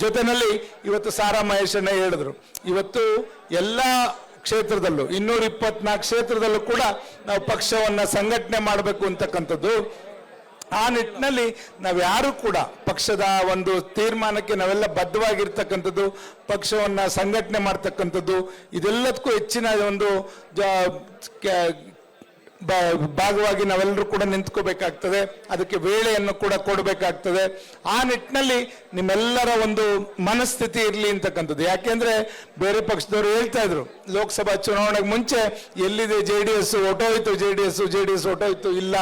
ಜೊತೆನಲ್ಲಿ ಇವತ್ತು ಸಾರಾ ಮಹೇಶಣ್ಣ ಹೇಳಿದ್ರು. ಇವತ್ತು ಎಲ್ಲ ಕ್ಷೇತ್ರದಲ್ಲೂ, ಇನ್ನೂರ ಇಪ್ಪತ್ನಾಲ್ಕು ಕ್ಷೇತ್ರದಲ್ಲೂ ಕೂಡ ನಾವು ಪಕ್ಷವನ್ನ ಸಂಘಟನೆ ಮಾಡಬೇಕು ಅಂತಕ್ಕಂಥದ್ದು. ಆ ನಿಟ್ಟಿನಲ್ಲಿ ನಾವ್ಯಾರು ಕೂಡ ಪಕ್ಷದ ಒಂದು ತೀರ್ಮಾನಕ್ಕೆ ನಾವೆಲ್ಲ ಬದ್ಧವಾಗಿರ್ತಕ್ಕಂಥದ್ದು, ಪಕ್ಷವನ್ನ ಸಂಘಟನೆ ಮಾಡ್ತಕ್ಕಂಥದ್ದು, ಇದೆಲ್ಲದಕ್ಕೂ ಹೆಚ್ಚಿನ ಒಂದು ಭಾಗವಾಗಿ ನಾವೆಲ್ಲರೂ ಕೂಡ ನಿಂತ್ಕೋಬೇಕಾಗ್ತದೆ. ಅದಕ್ಕೆ ವೇಳೆಯನ್ನು ಕೂಡ ಕೊಡಬೇಕಾಗ್ತದೆ. ಆ ನಿಟ್ಟಿನಲ್ಲಿ ನಿಮ್ಮೆಲ್ಲರ ಒಂದು ಮನಸ್ಥಿತಿ ಇರಲಿ ಅಂತಕ್ಕಂಥದ್ದು. ಯಾಕೆಂದ್ರೆ ಬೇರೆ ಪಕ್ಷದವರು ಹೇಳ್ತಾ ಇದ್ರು, ಲೋಕಸಭಾ ಚುನಾವಣೆಗೆ ಮುಂಚೆ ಎಲ್ಲಿದೆ J D S ಹೊಟ್ಟೋಯ್ತು J D S, J D S ಇಲ್ಲ.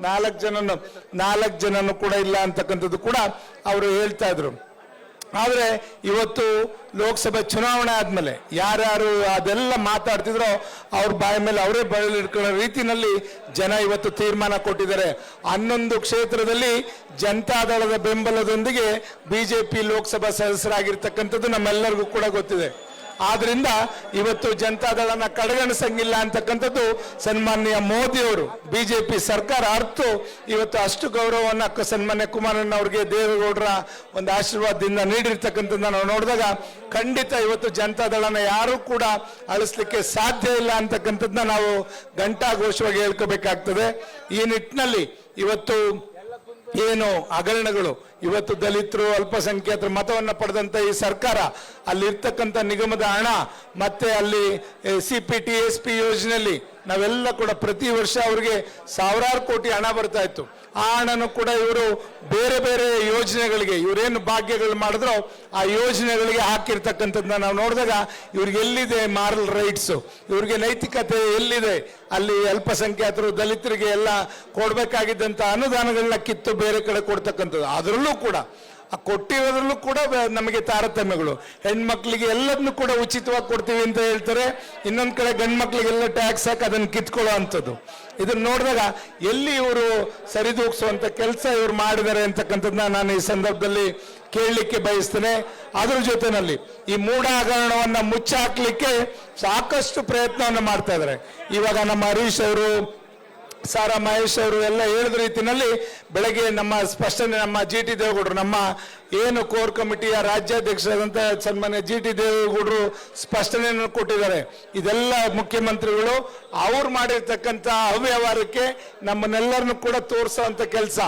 ನಾಲ್ಕು ಜನನು ನಾಲ್ಕು ಜನನು ಕೂಡ ಇಲ್ಲ ಅಂತಕ್ಕಂಥದ್ದು ಕೂಡ ಅವರು ಹೇಳ್ತಾ ಇದ್ರು. ಆದ್ರೆ ಇವತ್ತು ಲೋಕಸಭೆ ಚುನಾವಣೆ ಆದಮೇಲೆ ಯಾರ್ಯಾರು ಅದೆಲ್ಲ ಮಾತಾಡ್ತಿದ್ರೋ ಅವ್ರ ಬಾಯಿ ಮೇಲೆ ಅವರೇ ಬಯಲಿಟ್ಕೊಳ್ಳೋ ರೀತಿಯಲ್ಲಿ ಜನ ಇವತ್ತು ತೀರ್ಮಾನ ಕೊಟ್ಟಿದ್ದಾರೆ. ಹನ್ನೊಂದು ಕ್ಷೇತ್ರದಲ್ಲಿ ಜನತಾದಳದ ಬೆಂಬಲದೊಂದಿಗೆ ಬಿಜೆಪಿ ಲೋಕಸಭಾ ಸದಸ್ಯರಾಗಿರ್ತಕ್ಕಂಥದ್ದು ನಮ್ಮೆಲ್ಲರಿಗೂ ಕೂಡ ಗೊತ್ತಿದೆ. ಆದ್ರಿಂದ ಇವತ್ತು ಜನತಾದಳನ ಕಡೆಗಣಿಸಂಗಿಲ್ಲ ಅಂತಕ್ಕಂಥದ್ದು ಸನ್ಮಾನ್ಯ ಮೋದಿ ಅವರು ಬಿಜೆಪಿ ಸರ್ಕಾರ ಅರ್ತು, ಇವತ್ತು ಅಷ್ಟು ಗೌರವವನ್ನ ಸನ್ಮಾನ್ಯ ಕುಮಾರಣ್ಣ ಅವರಿಗೆ ದೇವೇಗೌಡರ ಒಂದು ಆಶೀರ್ವಾದದಿಂದ ನೀಡಿರ್ತಕ್ಕಂಥದ್ದನ್ನ ನಾವು ನೋಡಿದಾಗ ಖಂಡಿತ ಇವತ್ತು ಜನತಾದಳನ ಯಾರು ಕೂಡ ಅಳಿಸ್ಲಿಕ್ಕೆ ಸಾಧ್ಯ ಇಲ್ಲ ಅಂತಕ್ಕಂಥದ್ದನ್ನ ನಾವು ಘಂಟಾಘೋಷವಾಗಿ ಹೇಳ್ಕೋಬೇಕಾಗ್ತದೆ. ಈ ನಿಟ್ಟಿನಲ್ಲಿ ಇವತ್ತು ಏನು ಹಗರಣಗಳು ಇವತ್ತು ದಲಿತರು ಅಲ್ಪಸಂಖ್ಯಾತರು ಮತವನ್ನ ಪಡೆದಂತ ಈ ಸರ್ಕಾರ ಅಲ್ಲಿ ಇರ್ತಕ್ಕಂಥ ನಿಗಮದ ಹಣ ಮತ್ತೆ ಅಲ್ಲಿ C P T, S P ಯೋಜನೆಯಲ್ಲಿ ನಾವೆಲ್ಲ ಕೂಡ ಪ್ರತಿ ವರ್ಷ ಅವರಿಗೆ ಸಾವಿರಾರು ಕೋಟಿ ಹಣ ಬರ್ತಾ ಇತ್ತು. ಆ ಹಣನು ಕೂಡ ಇವರು ಬೇರೆ ಬೇರೆ ಯೋಜನೆಗಳಿಗೆ, ಇವರೇನು ಭಾಗ್ಯಗಳು ಮಾಡಿದ್ರೋ ಆ ಯೋಜನೆಗಳಿಗೆ ಹಾಕಿರ್ತಕ್ಕಂಥದ್ದನ್ನ ನಾವು ನೋಡಿದಾಗ ಇವ್ರಿಗೆ ಎಲ್ಲಿದೆ ಮಾರಲ್ ರೈಟ್ಸು ಇವ್ರಿಗೆ ನೈತಿಕತೆ ಎಲ್ಲಿದೆ? ಅಲ್ಲಿ ಅಲ್ಪಸಂಖ್ಯಾತರು ದಲಿತರಿಗೆ ಎಲ್ಲ ಕೊಡಬೇಕಾಗಿದ್ದಂಥ ಅನುದಾನಗಳನ್ನ ಕಿತ್ತು ಬೇರೆ ಕಡೆ ಕೊಡ್ತಕ್ಕಂಥದ್ದು. ಅದರಲ್ಲೂ ಕೂಡ, ಆ ಕೊಟ್ಟಿರೋದ್ರಲ್ಲೂ ಕೂಡ ನಮಗೆ ತಾರತಮ್ಯಗಳು. ಹೆಣ್ಮಕ್ಳಿಗೆ ಎಲ್ಲದನ್ನು ಕೂಡ ಉಚಿತವಾಗಿ ಕೊಡ್ತೀವಿ ಅಂತ ಹೇಳ್ತಾರೆ. ಇನ್ನೊಂದ್ ಕಡೆ ಗಂಡ್ ಮಕ್ಳಿಗೆಲ್ಲ ಟ್ಯಾಕ್ಸ್ ಹಾಕಿ ಅದನ್ನ ಕಿತ್ಕೊಳ್ಳೋ ಅಂಥದ್ದು. ಇದನ್ನ ನೋಡಿದಾಗ ಎಲ್ಲಿ ಇವರು ಸರಿದೂಗಿಸುವಂತ ಕೆಲಸ ಇವ್ರು ಮಾಡಿದ್ದಾರೆ ಅಂತಕ್ಕಂಥದ್ದನ್ನ ನಾನು ಈ ಸಂದರ್ಭದಲ್ಲಿ ಕೇಳಲಿಕ್ಕೆ ಬಯಸ್ತೇನೆ. ಅದ್ರ ಜೊತೆನಲ್ಲಿ ಈ ಮೂಢ ಹಗರಣವನ್ನ ಮುಚ್ಚಾಕ್ಲಿಕ್ಕೆ ಸಾಕಷ್ಟು ಪ್ರಯತ್ನವನ್ನು ಮಾಡ್ತಾ ಇದ್ದಾರೆ. ಇವಾಗ ನಮ್ಮ ಹರೀಶ್ ಅವರು ಸಾರಾ ಮಹೇಶ್ ಅವರು ಎಲ್ಲ ಹೇಳಿದ ರೀತಿಯಲ್ಲಿ ಬೆಳಗ್ಗೆ ನಮ್ಮ ಸ್ಪಷ್ಟನೆ ನಮ್ಮ ಜಿ ಟಿ ದೇವೇಗೌಡರು, ನಮ್ಮ ಏನು ಕೋರ್ ಕಮಿಟಿಯ ರಾಜ್ಯಾಧ್ಯಕ್ಷರಾದಂಥ ಸನ್ಮಾನ್ಯ ಜಿ ಟಿ ದೇವೇಗೌಡರು ಸ್ಪಷ್ಟನೆಯನ್ನು ಕೊಟ್ಟಿದ್ದಾರೆ. ಇದೆಲ್ಲ ಮುಖ್ಯಮಂತ್ರಿಗಳು ಅವ್ರು ಮಾಡಿರ್ತಕ್ಕಂಥ ಅವ್ಯವಹಾರಕ್ಕೆ ನಮ್ಮನ್ನೆಲ್ಲರನ್ನು ಕೂಡ ತೋರಿಸೋವಂಥ ಕೆಲಸ.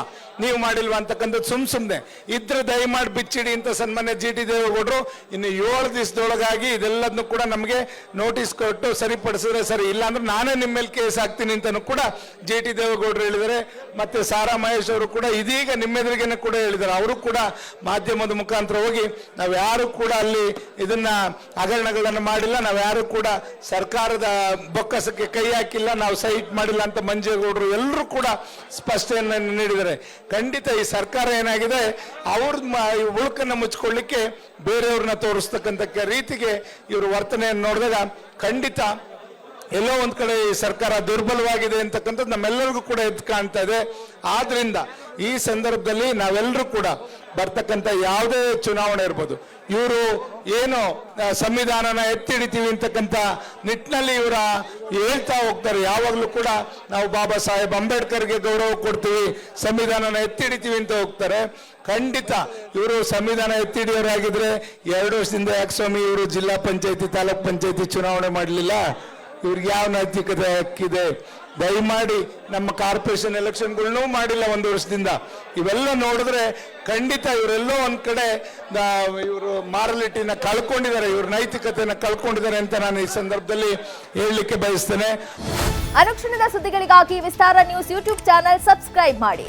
ನೀವು ಮಾಡಿಲ್ವಾ ಅಂತಕ್ಕಂಥದ್ದು ಸುಮ್ ಸುಮ್ಮನೆ ಇದ್ರೆ ದಯಮಾಡಿ ಬಿಚ್ಚಿಡಿ ಅಂತ ಸನ್ಮಾನ್ಯ ಜಿ ಟಿ ದೇವೇಗೌಡರು, ಇನ್ನು ಏಳು ದಿವಸದೊಳಗಾಗಿ ಇದೆಲ್ಲದನ್ನು ಕೂಡ ನಮಗೆ ನೋಟಿಸ್ ಕೊಟ್ಟು ಸರಿಪಡಿಸಿದ್ರೆ ಸರಿ. ಇಲ್ಲ ಅಂದ್ರೆ ನಾನೇ ನಿಮ್ಮ ಮೇಲೆ ಕೇಸ್ ಹಾಕ್ತೀನಿ ಅಂತಲೂ ಕೂಡ ಜಿ ಟಿ ದೇವೇಗೌಡರು ಹೇಳಿದ್ದಾರೆ, ಮತ್ತೆ ಸಾರಾ ಮಹೇಶ್ ಅವರು ಕೂಡ ಇದೀಗ ನಿಮ್ಮೆದುರಿಗೇನೆ ಕೂಡ ಹೇಳಿದ್ದಾರೆ. ಅವರು ಕೂಡ ಮಾಧ್ಯಮದ ಮುಖಾಂತರ ಹೋಗಿ ನಾವು ಯಾರು ಕೂಡ ಅಲ್ಲಿ ಇದನ್ನ ಹಗರಣಗಳನ್ನು ಮಾಡಿಲ್ಲ, ನಾವು ಯಾರು ಕೂಡ ಸರ್ಕಾರದ ಬೊಕ್ಕಸಕ್ಕೆ ಕೈ ಹಾಕಿಲ್ಲ, ನಾವು ಸೈಟ್ ಮಾಡಿಲ್ಲ ಅಂತ ಮಂಜೇಗೌಡರು ಎಲ್ಲರೂ ಕೂಡ ಸ್ಪಷ್ಟನೆಯನ್ನು ನೀಡಿದ್ದಾರೆ. ಖಂಡಿತ ಈ ಸರ್ಕಾರ ಏನಾಗಿದೆ, ಅವ್ರ ಉಳುಕನ್ನು ಮುಚ್ಕೊಳ್ಳಿಕ್ಕೆ ಬೇರೆಯವ್ರನ್ನ ತೋರಿಸ್ತಕ್ಕಂಥ ರೀತಿಗೆ ಇವರು ವರ್ತನೆಯನ್ನು ನೋಡಿದಾಗ ಖಂಡಿತ ಎಲ್ಲೋ ಒಂದು ಕಡೆ ಈ ಸರ್ಕಾರ ದುರ್ಬಲವಾಗಿದೆ ಅಂತಕ್ಕಂಥದ್ದು ನಮ್ಮೆಲ್ಲರಿಗೂ ಕೂಡ ಎದ್ದು ಕಾಣ್ತಾ ಇದೆ. ಆದ್ರಿಂದ ಈ ಸಂದರ್ಭದಲ್ಲಿ ನಾವೆಲ್ಲರೂ ಕೂಡ ಬರ್ತಕ್ಕಂಥ ಯಾವುದೇ ಚುನಾವಣೆ ಇರ್ಬೋದು. ಇವರು ಏನು ಸಂವಿಧಾನನ ಎತ್ತಿ ಹಿಡಿತೀವಿ ಅಂತಕ್ಕಂಥ ನಿಟ್ಟಿನಲ್ಲಿ ಇವರ ಹೇಳ್ತಾ ಹೋಗ್ತಾರೆ. ಯಾವಾಗಲೂ ಕೂಡ ನಾವು ಬಾಬಾ ಸಾಹೇಬ್ ಅಂಬೇಡ್ಕರ್ಗೆ ಗೌರವ ಕೊಡ್ತೀವಿ, ಸಂವಿಧಾನನ ಎತ್ತಿ ಹಿಡಿತೀವಿ ಅಂತ ಹೋಗ್ತಾರೆ. ಖಂಡಿತ ಇವರು ಸಂವಿಧಾನ ಎತ್ತಿ ಹಿಡಿಯೋರಾಗಿದ್ರೆ ಎರಡು ವರ್ಷದಿಂದ ಯಾಕೆ ಸ್ವಾಮಿ ಇವರು ಜಿಲ್ಲಾ ಪಂಚಾಯತಿ, ತಾಲೂಕ್ ಪಂಚಾಯತಿ ಚುನಾವಣೆ ಮಾಡಲಿಲ್ಲ? ಇವ್ರಿಗೆ ಯಾವ ನೈತಿಕತೆ ಹಕ್ಕಿದೆ ದಯಮಾಡಿ ನಮ್ಮ ಕಾರ್ಪೊರೇಷನ್ ಎಲೆಕ್ಷನ್ಗಳನ್ನೂ ಮಾಡಿಲ್ಲ ಒಂದು ವರ್ಷದಿಂದ. ಇವೆಲ್ಲ ನೋಡಿದ್ರೆ ಖಂಡಿತ ಇವರೆಲ್ಲೋ ಒಂದು ಕಡೆ ಇವರು ಮಾರಲಿಟಿನ ಕಳ್ಕೊಂಡಿದ್ದಾರೆ, ಇವ್ರ ನೈತಿಕತೆನ ಕಳ್ಕೊಂಡಿದ್ದಾರೆ ಅಂತ ನಾನು ಈ ಸಂದರ್ಭದಲ್ಲಿ ಹೇಳಲಿಕ್ಕೆ ಬಯಸ್ತೇನೆ. ಅನುಕ್ಷಣದ ಸುದ್ದಿಗಳಿಗಾಗಿ Vistara news YouTube channel subscribe ಮಾಡಿ.